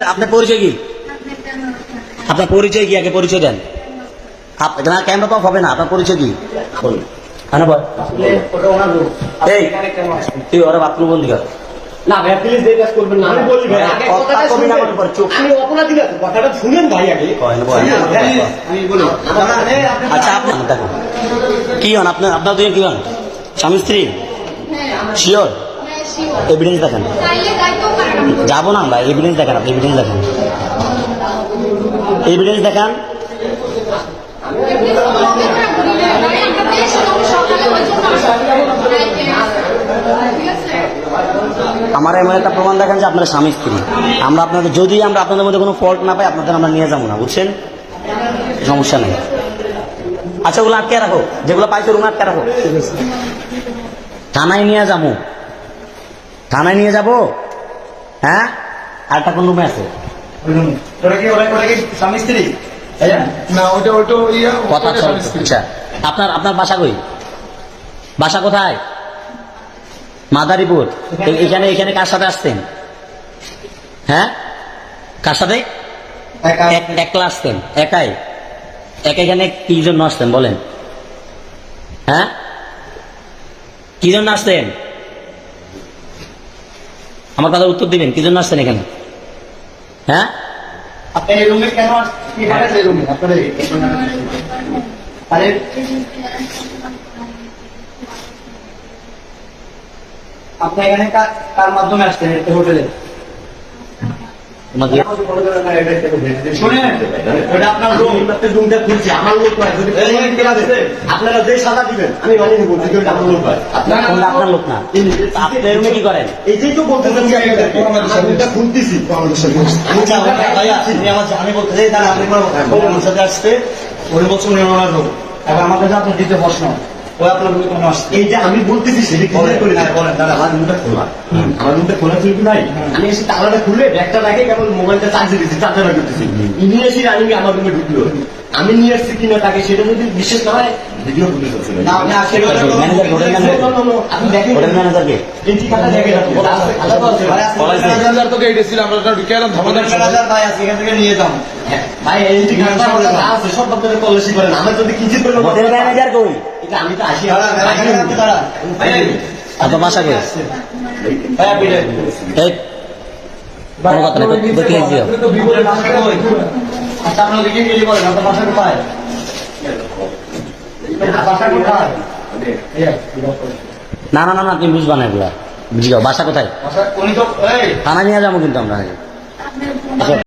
আপনার পরিচয় কি? আপনার পরিচয় কি? আগে পরিচয় দেন। না ক্যামেরা তো হবে না। আপনার পরিচয় কি? বলুন। হ্যাঁ এই ওরা বাথরুম বন্দি কর। না ভাইয়া প্লিজ দেরি কাজ করবেন না। আমি বলি ভাই আগে কথাটা কবি না পর চুপ। আপনি অপরাধী না কথাটা শুনেন ভাই আগে। কয় না, বল। আমি বলি। আচ্ছা আপনি কি হন? আপনার আপনার দুজন কি হন? স্বামী স্ত্রী? শিওর এভিডেন্স দেখেন। যাব না আমরা এভিডেন্স দেখান আপনি এভিডেন্স দেখান। এভিডেন্স দেখান। আমার এমন একটা প্রমাণ দেখান যে আপনার স্বামী স্ত্রী। আমরা আপনাদের, যদি আমরা আপনাদের মধ্যে কোনো ফল্ট না পাই, আপনাদের আমরা নিয়ে যাব না, বুঝছেন? সমস্যা নেই। আচ্ছা ওগুলো আটকে রাখো। যেগুলো পাইছো, ওগুলো আটকে রাখো। থানায় নিয়ে যাব। থানায় নিয়ে যাব? হ্যাঁ? আরেকটা কোন রুমে আছে? ইয়া। আচ্ছা আপনার আপনার বাসা কই? বাসা কোথায়? মাদারীপুর। এখানে এখানে কার সাথে আসতেন? হ্যাঁ? কার সাথে? এক- একলা আসতেন। একাই? একা এখানে কি জন্য আসতেন বলেন? হ্যাঁ? কি জন্য আসতেন? আমার কথা উত্তর দিবেন, কি জন্য আসছেন এখানে? হ্যাঁ? আপনি এখানে কার- মাধ্যমে আসছেন? হোটেলে তোমাকে শুনেন ওটা আপনার রুম আপনি রুমটা খুলছে আমার লোক নয় যদি আপনারা যে দিবেন আমি মানিয়ে নেব যদি আমার লোক হয় আপনার লোক না। আপনি রুমে কি করেন। এই যে তো বলতেছেন যে আমি এটা- আমার খুলতেছি। আমি বলতে আপনি সাথে আসতে। উনি বলছেন উনি ওনার রুম এবার আমার কাছে আপনার দ্বিতীয় প্রশ্ন ও আপনার রুমে কোনো আসছে? এই যে আমি বলতেছি সেটা ক্লিয়ার করে। বলেন দাদা আমার রুমটা খোলা। আমার রুমটা খোলা ছিল কি নাই আমি এসে তালাটা খুলে ব্যাগটা রাখে কেবল মোবাইলটা চার্জে দিচ্ছি চার্জার করতেছি। ইনি এসে রানিং আমার রুমে ঢুকলো। আমি নিয়ে আসছি কিনা তাকে সেটা যদি বিশ্বাস না হয় ভিডিও ফুটেজ আছে না। না সেটা manager, hotel manager. No, no, no, আপনি দেখেন। হোটেল ম্যানেজারকে এই ঠিকানা দেখে রাখুন। আলাদা আছে, ভাই, ম্যানেজার তোকে এটা ছিল আমরা ঢুকে এলাম ধামাধাম শুনে। ভাই আছে, এখান থেকে নিয়ে যান। ভাই, এই ঠিকানাটা আমাদের যা আছে, সব আপনাদের তল্লাশি করেন। আমার যদি পরিমাণ হোটেল ম্যানেজার কই? এটা আমি তো আসি। আপনার বাসা কোনো কথা নেই দিও আপনার বাসা? আচ্ছা, আপনারা বলেন, আপনার বাসা কোথায়? বাসা কোথায়? না না না না তুমি বুঝবা না এগুলা। বুঝি যাও বাসা কোথায়? বাসা- উনি তো- এই, থানা নিয়ে যাব কিন্তু আমরা